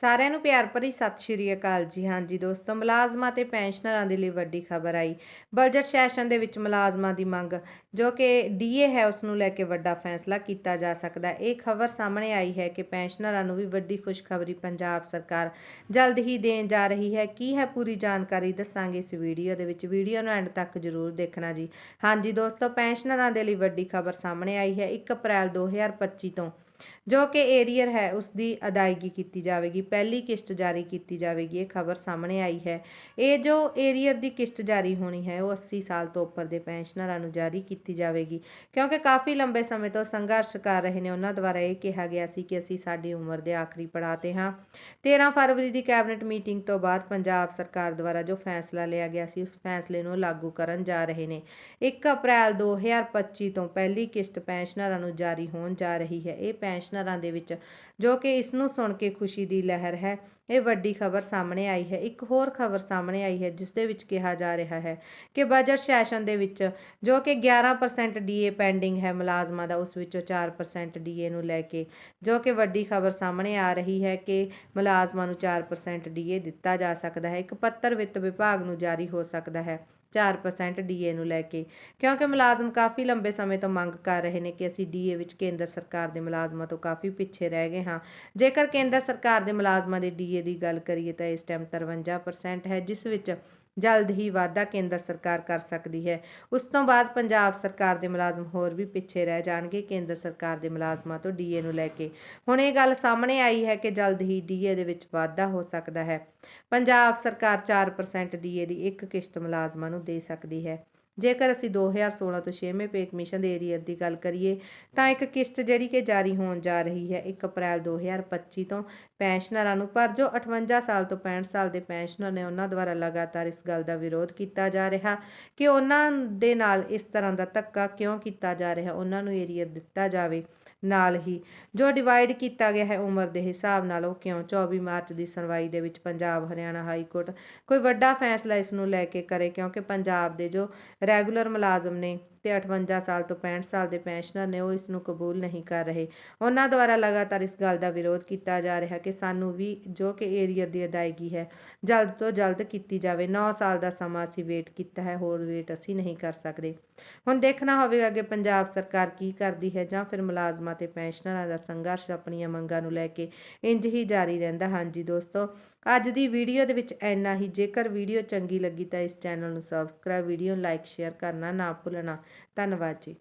ਸਾਰਿਆਂ ਨੂੰ ਪਿਆਰ ਭਰੀ ਸਤਿ ਸ਼੍ਰੀ ਅਕਾਲ ਜੀ। ਹਾਂਜੀ ਦੋਸਤੋ, ਮੁਲਾਜ਼ਮਾਂ ਤੇ ਪੈਨਸ਼ਨਰਾਂ ਦੇ ਲਈ ਵੱਡੀ ਖਬਰ ਆਈ। ਬਜਟ ਸੈਸ਼ਨ ਦੇ ਵਿੱਚ ਮੁਲਾਜ਼ਮਾਂ ਦੀ ਮੰਗ, ਜੋ ਕਿ ਡੀਏ ਹੈ, ਉਸ ਨੂੰ ਲੈ ਕੇ ਵੱਡਾ ਫੈਸਲਾ ਕੀਤਾ ਜਾ ਸਕਦਾ। ਇਹ ਖਬਰ ਸਾਹਮਣੇ ਆਈ ਹੈ ਕਿ ਪੈਨਸ਼ਨਰਾਂ ਨੂੰ ਵੀ ਵੱਡੀ ਖੁਸ਼ਖਬਰੀ ਪੰਜਾਬ ਸਰਕਾਰ ਜਲਦ ਹੀ ਦੇਣ ਜਾ ਰਹੀ ਹੈ। ਕੀ ਹੈ ਪੂਰੀ ਜਾਣਕਾਰੀ ਦੱਸਾਂਗੇ ਇਸ ਵੀਡੀਓ ਦੇ ਵਿੱਚ। ਵੀਡੀਓ ਨੂੰ ਐਂਡ ਤੱਕ ਜ਼ਰੂਰ ਦੇਖਣਾ ਜੀ। ਹਾਂਜੀ ਦੋਸਤੋ, ਪੈਨਸ਼ਨਰਾਂ ਦੇ ਲਈ ਵੱਡੀ ਖਬਰ ਸਾਹਮਣੇ ਆਈ ਹੈ। 1 ਅਪ੍ਰੈਲ 2025 ਤੋਂ ਜੋ ਕਿ ਏਰੀਅਰ ਹੈ ਉਸ ਦੀ ਅਦਾਇਗੀ ਕੀਤੀ ਜਾਵੇਗੀ। ਪਹਿਲੀ ਕਿਸ਼ਤ ਜਾਰੀ ਕੀਤੀ ਜਾਵੇਗੀ, ਇਹ ਖਬਰ ਸਾਹਮਣੇ ਆਈ ਹੈ। ਇਹ ਜੋ ਏਰੀਅਰ ਦੀ ਕਿਸ਼ਤ ਜਾਰੀ ਹੋਣੀ ਹੈ, ਉਹ 80 ਸਾਲ ਤੋਂ ਉੱਪਰ ਦੇ ਪੈਨਸ਼ਨਰਾਂ ਨੂੰ ਜਾਰੀ ਕੀਤੀ ਜਾਵੇਗੀ। ਕਿਉਂਕਿ ਕਾਫੀ ਲੰਬੇ ਸਮੇਂ ਤੋਂ ਸੰਘਰਸ਼ ਕਰ ਰਹੇ ਨੇ, ਉਹਨਾਂ ਦੁਆਰਾ ਇਹ ਕਿਹਾ ਗਿਆ ਸੀ ਕਿ ਅਸੀਂ ਸਾਡੀ ਉਮਰ ਦੇ ਆਖਰੀ ਪੜਾਅ ਤੇ ਹਾਂ। 13 ਫਰਵਰੀ ਦੀ ਕੈਬਨਿਟ ਮੀਟਿੰਗ ਤੋਂ ਬਾਅਦ ਪੰਜਾਬ ਸਰਕਾਰ ਦੁਆਰਾ ਜੋ ਫੈਸਲਾ ਲਿਆ ਗਿਆ ਸੀ, ਉਸ ਫੈਸਲੇ ਨੂੰ ਲਾਗੂ ਕਰਨ ਜਾ ਰਹੇ ਨੇ। 1 ਅਪ੍ਰੈਲ 2025 ਤੋਂ ਪਹਿਲੀ ਕਿਸ਼ਤ ਪੈਨਸ਼ਨਰਾਂ ਨੂੰ ਜਾਰੀ ਹੋਣ ਜਾ ਰਹੀ ਹੈ। ਇਹ ਪੈਨਸ਼ਨਰਾਂ ਦੇ ਵਿੱਚ, ਜੋ ਕਿ ਇਸ ਨੂੰ ਸੁਣ ਕੇ ਖੁਸ਼ੀ ਦੀ ਲਹਿਰ ਹੈ। ਇਹ ਵੱਡੀ ਖਬਰ ਸਾਹਮਣੇ ਆਈ ਹੈ। ਇੱਕ ਹੋਰ ਖਬਰ ਸਾਹਮਣੇ ਆਈ ਹੈ, ਜਿਸ ਦੇ ਵਿੱਚ ਕਿਹਾ ਜਾ ਰਿਹਾ ਹੈ ਕਿ ਬਜਟ ਸੈਸ਼ਨ ਦੇ ਵਿੱਚ, ਜੋ ਕਿ 11% ਡੀਏ ਪੈਂਡਿੰਗ ਹੈ ਮੁਲਾਜ਼ਮਾਂ ਦਾ, ਉਸ ਵਿੱਚੋਂ 4% ਡੀਏ ਨੂੰ ਲੈ ਕੇ, ਜੋ ਕਿ ਵੱਡੀ ਖਬਰ ਸਾਹਮਣੇ ਆ ਰਹੀ ਹੈ ਕਿ ਮੁਲਾਜ਼ਮਾਂ ਨੂੰ 4% ਡੀਏ ਦਿੱਤਾ ਜਾ ਸਕਦਾ ਹੈ। ਇੱਕ ਪੱਤਰ ਵਿੱਤ ਵਿਭਾਗ ਨੂੰ ਜਾਰੀ ਹੋ ਸਕਦਾ ਹੈ। 4% ਡੀਏ ਨੂੰ ਲੈ ਕੇ। ਕਿਉਂਕਿ ਮੁਲਾਜ਼ਮ ਕਾਫੀ ਲੰਬੇ ਸਮੇਂ ਤੋਂ ਮੰਗ ਕਰ ਰਹੇ ਨੇ ਕਿ ਅਸੀਂ ਡੀਏ ਵਿੱਚ ਕੇਂਦਰ ਸਰਕਾਰ ਦੇ ਮੁਲਾਜ਼ਮਾਂ ਤੋਂ ਕਾਫੀ ਪਿੱਛੇ ਰਹਿ ਗਏ ਹਾਂ। ਜੇਕਰ ਕੇਂਦਰ ਸਰਕਾਰ ਦੇ ਮੁਲਾਜ਼ਮਾਂ ਦੇ ਡੀਏ ਦੀ ਗੱਲ ਕਰੀਏ ਤਾਂ ਇਸ ਟਾਈਮ 53% ਹੈ, ਜਿਸ ਵਿੱਚ ਜਲਦ ਹੀ ਵਾਅਦਾ ਕੇਂਦਰ ਸਰਕਾਰ ਕਰ ਸਕਦੀ ਹੈ। ਉਸ ਤੋਂ ਬਾਅਦ ਪੰਜਾਬ ਸਰਕਾਰ ਦੇ ਮੁਲਾਜ਼ਮ ਹੋਰ ਵੀ ਪਿੱਛੇ ਰਹਿ ਜਾਣਗੇ ਕੇਂਦਰ ਸਰਕਾਰ ਦੇ ਮੁਲਾਜ਼ਮਾਂ ਤੋਂ ਡੀਏ ਨੂੰ ਲੈ ਕੇ। ਹੁਣ ਇਹ ਗੱਲ ਸਾਹਮਣੇ ਆਈ ਹੈ ਕਿ ਜਲਦ ਹੀ ਡੀਏ ਦੇ ਵਿੱਚ ਵਾਧਾ ਹੋ ਸਕਦਾ ਹੈ। ਪੰਜਾਬ ਸਰਕਾਰ 4% ਡੀਏ ਦੀ ਇੱਕ ਕਿਸ਼ਤ ਮੁਲਾਜ਼ਮਾਂ ਨੂੰ ਦੇ ਸਕਦੀ ਹੈ। ਜੇਕਰ ਅਸੀਂ 2016 ਤੋਂ 6ਵੇਂ ਪੇ ਕਮਿਸ਼ਨ ਦੇ ਏਰੀਅਰ ਦੀ ਗੱਲ ਕਰੀਏ, ਤਾਂ ਇੱਕ ਕਿਸ਼ਤ ਜਿਹੜੀ ਕਿ ਜਾਰੀ ਹੋਣ ਜਾ ਰਹੀ ਹੈ 1 ਅਪ੍ਰੈਲ 2025 ਤੋਂ ਪੈਨਸ਼ਨਰਾਂ ਨੂੰ। ਪਰ ਜੋ 58 ਸਾਲ ਤੋਂ 65 ਸਾਲ ਦੇ ਪੈਨਸ਼ਨਰ ਨੇ, ਉਹਨਾਂ ਦੁਆਰਾ ਲਗਾਤਾਰ ਇਸ ਗੱਲ ਦਾ ਵਿਰੋਧ ਕੀਤਾ ਜਾ ਰਿਹਾ ਕਿ ਉਹਨਾਂ ਦੇ ਨਾਲ ਇਸ ਤਰ੍ਹਾਂ ਦਾ ਧੱਕਾ ਕਿਉਂ ਕੀਤਾ ਜਾ ਰਿਹਾ, ਉਹਨਾਂ ਨੂੰ ਏਰੀਅਰ ਦਿੱਤਾ ਜਾਵੇ ਨਾਲ ਹੀ। ਜੋ ਡਿਵਾਈਡ ਕੀਤਾ ਗਿਆ ਹੈ ਉਮਰ ਦੇ ਹਿਸਾਬ ਨਾਲ, ਉਹ ਕਿਉਂ? 24 ਮਾਰਚ ਦੀ ਸੁਣਵਾਈ ਦੇ ਵਿੱਚ ਪੰਜਾਬ, ਹਰਿਆਣਾ ਹਾਈ ਕੋਰਟ ਕੋਈ ਵੱਡਾ ਫੈਸਲਾ ਇਸ ਨੂੰ ਲੈ ਕੇ ਕਰੇ, ਕਿਉਂਕਿ ਪੰਜਾਬ ਦੇ ਜੋ ਰੈਗੂਲਰ ਮੁਲਾਜ਼ਮ ਨੇ। ਤੇ 58 ਸਾਲ ਤੋਂ 65 ਸਾਲ ਦੇ ਪੈਨਸ਼ਨਰ ਨੇ ਉਹ ਇਸ ਨੂੰ ਕਬੂਲ ਨਹੀਂ ਕਰ ਰਹੇ। ਉਹਨਾਂ ਦੁਆਰਾ ਲਗਾਤਾਰ ਇਸ ਗੱਲ ਦਾ ਵਿਰੋਧ ਕੀਤਾ ਜਾ ਰਿਹਾ ਕਿ ਸਾਨੂੰ ਵੀ ਜੋ ਕਿ ਏਰੀਅਰ ਦੀ ਅਦਾਇਗੀ ਹੈ, ਜਲਦ ਤੋਂ ਜਲਦ ਕੀਤੀ ਜਾਵੇ। 9 ਸਾਲ ਦਾ ਸਮਾਂ ਅਸੀਂ ਵੇਟ ਕੀਤਾ ਹੈ, ਹੋਰ ਵੇਟ ਅਸੀਂ ਨਹੀਂ ਕਰ ਸਕਦੇ। ਹੁਣ ਦੇਖਣਾ ਹੋਵੇਗਾ ਕਿ ਪੰਜਾਬ ਸਰਕਾਰ ਕੀ ਕਰਦੀ ਹੈ ਜਾਂ ਫਿਰ ਮੁਲਾਜ਼ਮਾਂ ਤੇ ਪੈਨਸ਼ਨਰਾਂ ਦਾ ਸੰਘਰਸ਼ ਆਪਣੀਆਂ ਮੰਗਾਂ ਨੂੰ ਲੈ ਕੇ ਇੰਜ ਹੀ ਜਾਰੀ ਰਹਿੰਦਾ। ਹਾਂਜੀ ਦੋਸਤੋ, ਅੱਜ ਦੀ ਵੀਡੀਓ ਦੇ ਵਿੱਚ ਇੰਨਾ ਹੀ। ਜੇਕਰ ਵੀਡੀਓ ਚੰਗੀ ਲੱਗੀ ਤਾਂ ਇਸ ਚੈਨਲ ਨੂੰ ਸਬਸਕ੍ਰਾਈਬ ਵੀਡੀਓ ਨੂੰ ਲਾਈਕ ਸ਼ੇਅਰ ਕਰਨਾ ਨਾ ਭੁੱਲਣਾ। ਧੰਨਵਾਦ ਜੀ।